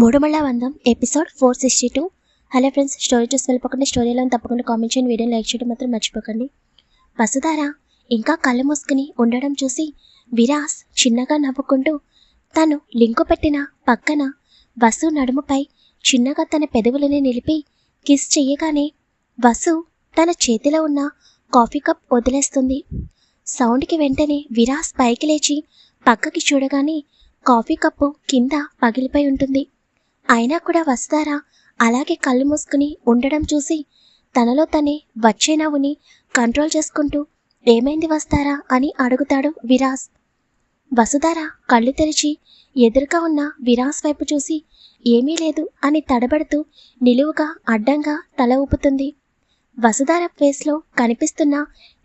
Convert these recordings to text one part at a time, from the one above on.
మూడుమళ్ళ వందం episode four sixty two hello friends story చూసి వెళ్ళిపోకుండా. స్టోరీలో తప్పకుండా కామెంట్ చేయండి. వీడియోని లైక్ చేయడం మాత్రం మర్చిపోకండి. వసుధార ఇంకా కళ్ళు మూసుకుని ఉండడం చూసి విరాస్ చిన్నగా నవ్వుకుంటూ తను లింకు పెట్టిన పక్కన వసు నడుముపై చిన్నగా తన పెదవులని నిలిపి కిస్ చెయ్యగానే వసు తన చేతిలో ఉన్న కాఫీ కప్ వదిలేస్తుంది. సౌండ్కి వెంటనే విరాస్ పైకి లేచి పక్కకి చూడగానే కాఫీ కప్పు కింద పగిలిపోయి ఉంటుంది. అయినా కూడా వస్తారా? అలాగే కళ్ళు మూసుకుని ఉండడం చూసి తనలో తనే వచ్చే నవ్వుని కంట్రోల్ చేసుకుంటూ ఏమైంది వస్తారా అని అడుగుతాడు విరాస్. వసుధార కళ్ళు తెరిచి ఎదురుగా ఉన్న విరాస్ వైపు చూసి ఏమీ లేదు అని తడబడుతూ నిలువుగా అడ్డంగా తల ఊపుతుంది. వసుధార ఫేస్లో కనిపిస్తున్న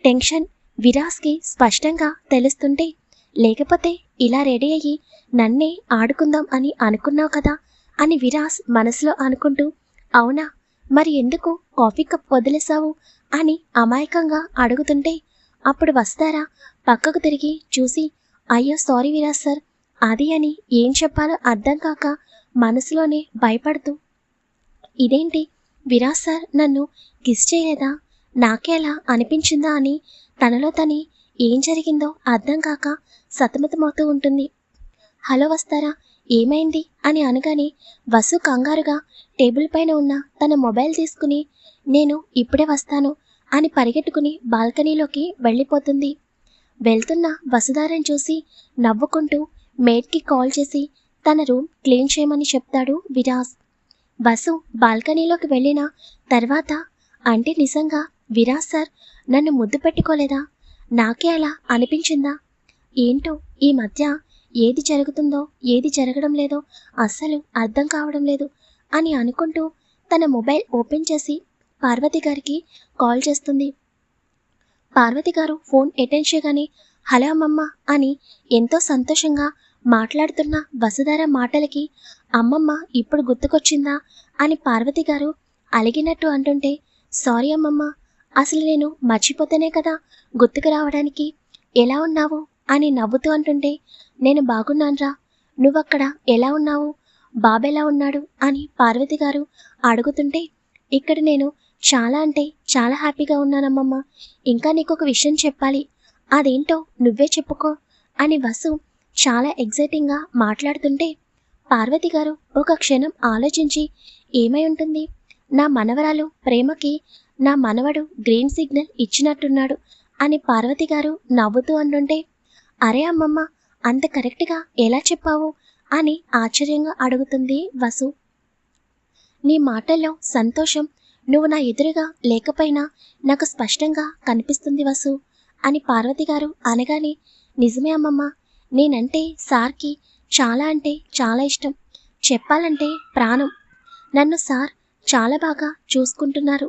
టెన్షన్ విరాస్కి స్పష్టంగా తెలుస్తుంటే లేకపోతే ఇలా రెడీ అయ్యి నన్నే ఆడుకుందాం అని అనుకున్నావు కదా అని విరాస్ మనసులో అనుకుంటూ అవునా? మరి ఎందుకు కాఫీ కప్ వదిలేసావు అని అమాయకంగా అడుగుతుంటే అప్పుడు వస్తారా? పక్కకు తిరిగి చూసి అయ్యో సారీ విరాజ్ సార్. అది అని ఏం చెప్పాలో అర్థం కాక మనసులోనే భయపడుతూ ఇదేంటి? విరాస్ సార్ నన్ను కిస్ చేయలేదా? నాకేలా అనిపించిందా? అని తనలో తని ఏం జరిగిందో అర్థం కాక సతమతమవుతూ ఉంటుంది. హలో వస్తారా? ఏమైంది అని అనగానే వసు కంగారుగా టేబుల్ పైన ఉన్న తన మొబైల్ తీసుకుని నేను ఇప్పుడే వస్తాను అని పరిగెట్టుకుని బాల్కనీలోకి వెళ్ళిపోతుంది. వెళ్తున్న వసుధారని చూసి నవ్వుకుంటూ మేడ్కి కాల్ చేసి తన రూమ్ క్లీన్ చేయమని చెప్తాడు విరాస్ వసు బాల్కనీలోకి వెళ్ళిన తర్వాత అంటే నిజంగా విరాస్ సార్ నన్ను ముద్దు పెట్టుకోలేదా? నాకే అలా అనిపించిందా? ఏంటో ఈ మధ్య ఏది జరుగుతుందో ఏది జరగడం లేదో అస్సలు అర్థం కావడం లేదు అని అనుకుంటూ తన మొబైల్ ఓపెన్ చేసి పార్వతి గారికి కాల్ చేస్తుంది. పార్వతి గారు ఫోన్ అటెండ్ చేయగానే హలో అమ్మమ్మ అని ఎంతో సంతోషంగా మాట్లాడుతున్న వసుధార మాటలకి అమ్మమ్మ ఇప్పుడు గుర్తుకొచ్చిందా? అని పార్వతి గారు అలిగినట్టు అంటుంటే సారీ అమ్మమ్మ అసలు నేను మర్చిపోతేనే కదా గుర్తుకు రావడానికి. ఎలా ఉన్నావు? అని నవ్వుతూ అంటుంటే నేను బాగున్నాన్రా. నువ్వక్కడ ఎలా ఉన్నావు? బాబెలా ఉన్నాడు? అని పార్వతి గారు అడుగుతుంటే ఇక్కడ నేను చాలా అంటే చాలా హ్యాపీగా ఉన్నానమ్మమ్మ. ఇంకా నీకు ఒక విషయం చెప్పాలి. అదేంటో నువ్వే చెప్పుకో. అని వసు చాలా ఎగ్జైటింగ్గా మాట్లాడుతుంటే పార్వతి గారు ఒక క్షణం ఆలోచించి ఏమై ఉంటుంది? నా మనవరాలు ప్రేమకి నా మనవడు గ్రీన్ సిగ్నల్ ఇచ్చినట్టున్నాడు అని పార్వతి గారు నవ్వుతూ అంటుంటే అరే అమ్మమ్మ అంత కరెక్ట్గా ఎలా చెప్పావు? అని ఆశ్చర్యంగా అడుగుతుంది వసు. నీ మాటల్లో సంతోషం నువ్వు నా ఎదురుగా లేకపోయినా నాకు స్పష్టంగా కనిపిస్తుంది వసు అని పార్వతి గారు అనగానే నిజమే అమ్మమ్మ నేనంటే సార్కి చాలా అంటే చాలా ఇష్టం. చెప్పాలంటే ప్రాణం. నన్ను సార్ చాలా బాగా చూసుకుంటున్నారు.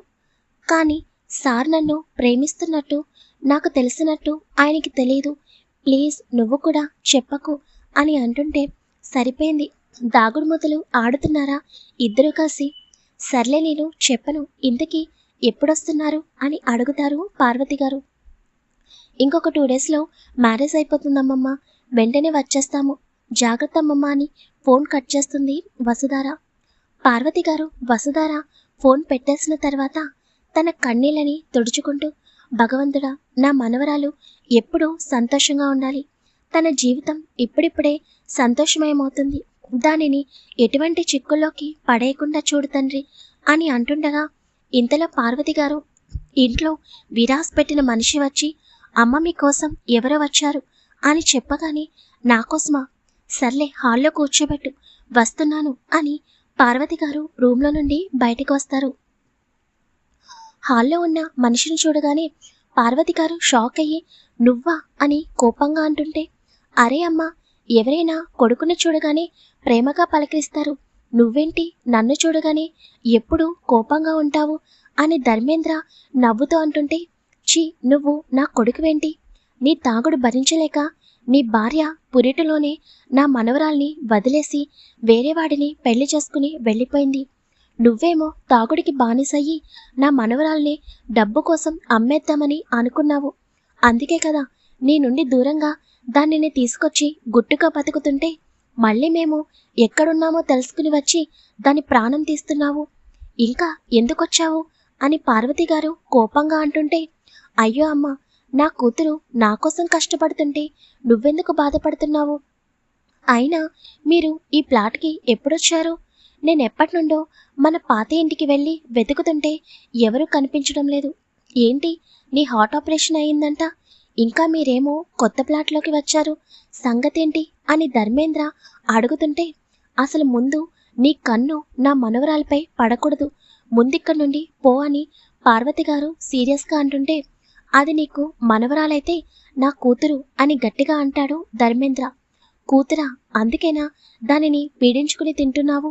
కానీ సార్ నన్ను ప్రేమిస్తున్నట్టు నాకు తెలిసినట్టు ఆయనకి తెలియదు. ప్లీజ్ నువ్వు కూడా చెప్పకు అని అంటుంటే సరిపోయింది. దాగుడుమూతలు ఆడుతున్నారా? ఇద్దరు కాసి సర్లే నేను చెప్పను ఇంతకీ ఎప్పుడొస్తున్నారు? అని అడుగుతారు పార్వతి గారు. ఇంకొక టూ డేస్లో మ్యారేజ్ అయిపోతుందమ్మమ్మ వెంటనే వచ్చేస్తాము. జాగ్రత్త అమ్మమ్మ అని ఫోన్ కట్ చేస్తుంది వసుధార. పార్వతి గారు వసుధార ఫోన్ పెట్టేసిన తర్వాత తన కన్నీళ్ళని తుడుచుకుంటూ భగవంతుడా నా మనవరాలు ఎప్పుడూ సంతోషంగా ఉండాలి. తన జీవితం ఇప్పుడిప్పుడే సంతోషమయమవుతుంది. దానిని ఎటువంటి చిక్కుల్లోకి పడేయకుండా చూడు తండ్రి అని అంటుండగా ఇంతలో పార్వతి గారు ఇంట్లో విరాస్ పెట్టిన మనిషి వచ్చి అమ్మ మీకోసం ఎవరో వచ్చారు? అని చెప్పగానే నాకోసమా సర్లే హాల్లో కూర్చోబెట్టు వస్తున్నాను అని పార్వతి గారు రూమ్లో నుండి బయటకు వస్తారు. హాల్లో ఉన్న మనిషిని చూడగానే పార్వతి గారు షాక్ అయ్యి నువ్వా? అని కోపంగా అంటుంటే అరే అమ్మా ఎవరైనా కొడుకుని చూడగానే ప్రేమగా పలకరిస్తారు. నువ్వేంటి? నన్ను చూడగానే ఎప్పుడు కోపంగా ఉంటావు? అని ధర్మేంద్ర నవ్వుతూ అంటుంటే ఛీ నువ్వు నా కొడుకువేంటి? నీ తాగుడు భరించలేక నీ భార్య పురిటిలోనే నా మనవరాల్ని వదిలేసి వేరే వాడిని పెళ్ళి చేసుకుని వెళ్ళిపోయింది. నువ్వేమో తాగుడికి బానిసయ్యి. నా మనవరాల్ని డబ్బు కోసం అమ్మేద్దామని అనుకున్నావు. అందుకే కదా నీ నుండి దూరంగా దానిని తీసుకొచ్చి గుట్టుగా బతుకుతుంటే మళ్ళీ మేము ఎక్కడున్నామో తెలుసుకుని వచ్చి దాని ప్రాణం తీస్తున్నావు. ఇంకా ఎందుకొచ్చావు? అని పార్వతి గారు కోపంగా అంటుంటే అయ్యో అమ్మ నా కూతురు నా కోసం కష్టపడుతుంటే నువ్వెందుకు బాధపడుతున్నావు? అయినా మీరు ఈ ప్లాట్కి ఎప్పుడొచ్చారు? నేను ఎప్పటి నుండో మన పాత ఇంటికి వెళ్ళి వెతుకుతుంటే ఎవరూ కనిపించడం లేదు. ఏంటి? నీ హార్ట్ ఆపరేషన్ అయిందంట ఇంకా మీరేమో కొత్త ప్లాట్లోకి వచ్చారు. సంగతేంటి? అని ధర్మేంద్ర అడుగుతుంటే అసలు ముందు నీ కన్ను నా మనవరాలపై పడకూడదు. ముందిక్కడి నుండి పో అని పార్వతి గారు సీరియస్గా అంటుంటే అది నీకు మనవరాలైతే నా కూతురు అని గట్టిగా అంటాడు ధర్మేంద్ర. కూతురా అందుకేనా దానిని పీడించుకుని తింటున్నావు?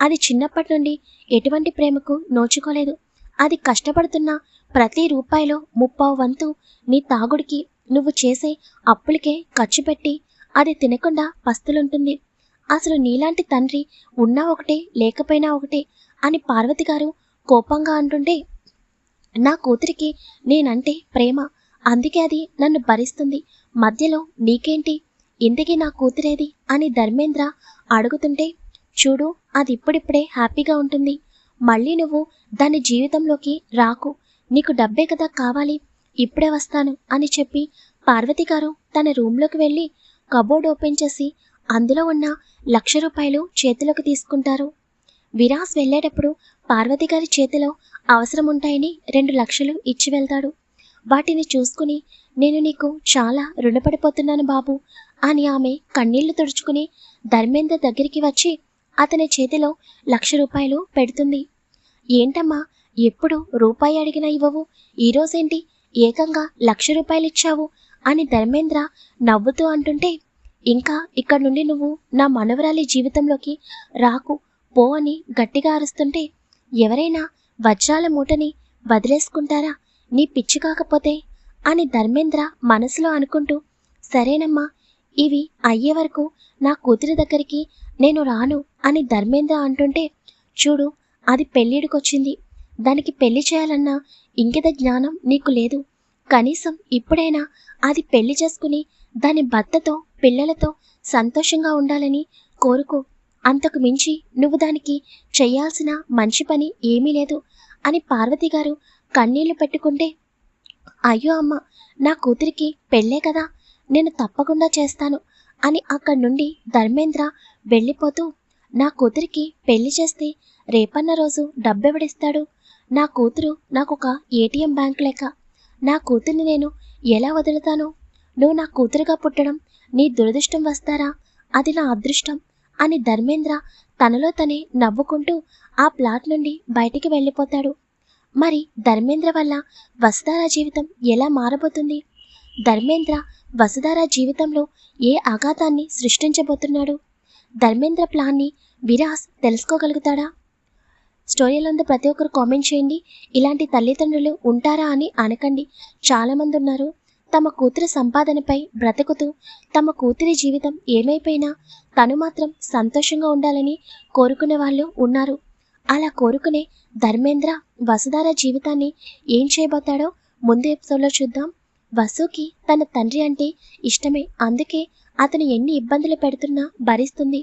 అది చిన్నప్పటి నుండి ఎటువంటి ప్రేమకు నోచుకోలేదు. అది కష్టపడుతున్న ప్రతి రూపాయిలో ముప్పావు వంతు నీ తాగుడికి నువ్వు చేసే అప్పులకే ఖర్చు పెట్టి అది తినకుండా పస్తులుంటుంది. అసలు నీలాంటి తండ్రి ఉన్నా ఒకటే లేకపోయినా ఒకటే అని పార్వతి గారు కోపంగా అంటుంటే నా కూతురికి నేనంటే ప్రేమ. అందుకే అది నన్ను భరిస్తుంది. మధ్యలో నీకేంటి? ఇంతకీ నా కూతురేది? అని ధర్మేంద్ర అడుగుతుంటే చూడు అది ఇప్పుడిప్పుడే హ్యాపీగా ఉంటుంది. మళ్ళీ నువ్వు దాని జీవితంలోకి రాకు. నీకు డబ్బే కదా కావాలి. ఇప్పుడే వస్తాను అని చెప్పి పార్వతి గారు తన రూమ్లోకి వెళ్ళి కబోర్డ్ ఓపెన్ చేసి అందులో ఉన్న లక్ష రూపాయలు చేతిలోకి తీసుకుంటారు. విరాస్ వెళ్ళేటప్పుడు పార్వతి గారి చేతిలో అవసరం ఉంటాయని రెండు లక్షలు ఇచ్చి వెళ్తాడు. వాటిని చూసుకుని నేను నీకు చాలా రుణపడిపోతున్నాను బాబు అని ఆమె కన్నీళ్ళు తుడుచుకుని ధర్మేంద్ర దగ్గరికి వచ్చి అతని చేతిలో లక్ష రూపాయలు పెడుతుంది. ఏంటమ్మా ఎప్పుడు రూపాయి అడిగినా ఇవ్వవు? ఈరోజేంటి ఏకంగా లక్ష రూపాయలు ఇచ్చావు అని ధర్మేంద్ర నవ్వుతూ అంటుంటే ఇంకా ఇక్కడ నుండి నువ్వు నా మనవరాలి జీవితంలోకి రాకు పో అని గట్టిగా అరుస్తుంటే ఎవరైనా వజ్రాల మూటని వదిలేసుకుంటారా? నీ పిచ్చి కాకపోతే? అని ధర్మేంద్ర మనసులో అనుకుంటూ సరేనమ్మా ఇవి అయ్యే వరకు నా కూతురి దగ్గరికి నేను రాను అని ధర్మేంద్ర అంటుంటే చూడు అది పెళ్ళిడికొచ్చింది. దానికి పెళ్ళి చేయాలన్న ఇంకిత జ్ఞానం నీకు లేదు. కనీసం ఇప్పుడైనా అది పెళ్ళి చేసుకుని దాని భర్తతో పిల్లలతో సంతోషంగా ఉండాలని కోరుకో. అంతకు మించి నువ్వు దానికి చేయాల్సిన మంచి పని ఏమీ లేదు అని పార్వతి గారు కన్నీళ్ళు పెట్టుకుంటే అయ్యో అమ్మ నా కూతురికి పెళ్ళే కదా. నేను తప్పకుండా చేస్తాను అని అక్కడి నుండి ధర్మేంద్ర వెళ్ళిపోతూ నా కూతురికి పెళ్ళి చేస్తే రేపన్న రోజు డబ్బెవడిస్తాడు? నా కూతురు నాకు ఒక ఏటీఎం బ్యాంక్ లెక్క నా కూతుర్ని నేను ఎలా వదులుతాను? నువ్వు నా కూతురుగా పుట్టడం నీ దురదృష్టం వస్తారా? అది నా అదృష్టం అని ధర్మేంద్ర తనలో తనే నవ్వుకుంటూ ఆ ప్లాట్ నుండి బయటికి వెళ్ళిపోతాడు. మరి ధర్మేంద్ర వల్ల వస్తారా జీవితం ఎలా మారబోతుంది? ధర్మేంద్ర వసుధార జీవితంలో ఏ ఆఘాతాన్ని సృష్టించబోతున్నాడు? ధర్మేంద్ర ప్లాన్ని విరాస్ తెలుసుకోగలుగుతాడా? స్టోరీలో ఉంది ప్రతి ఒక్కరు కామెంట్ చేయండి. ఇలాంటి తల్లిదండ్రులు ఉంటారా అని అనకండి. చాలామంది ఉన్నారు తమ కూతురి సంపాదనపై బ్రతుకుతూ తమ కూతురి జీవితం ఏమైపోయినా తను మాత్రం సంతోషంగా ఉండాలని కోరుకునే వాళ్ళు ఉన్నారు. అలా కోరుకునే ధర్మేంద్ర వసుధార జీవితాన్ని ఏం చేయబోతాడో ముందు ఎపిసోడ్లో చూద్దాం. వసుకి తన తండ్రి అంటే ఇష్టమే. అందుకే అతను ఎన్ని ఇబ్బందులు పెడుతున్నా భరిస్తుంది.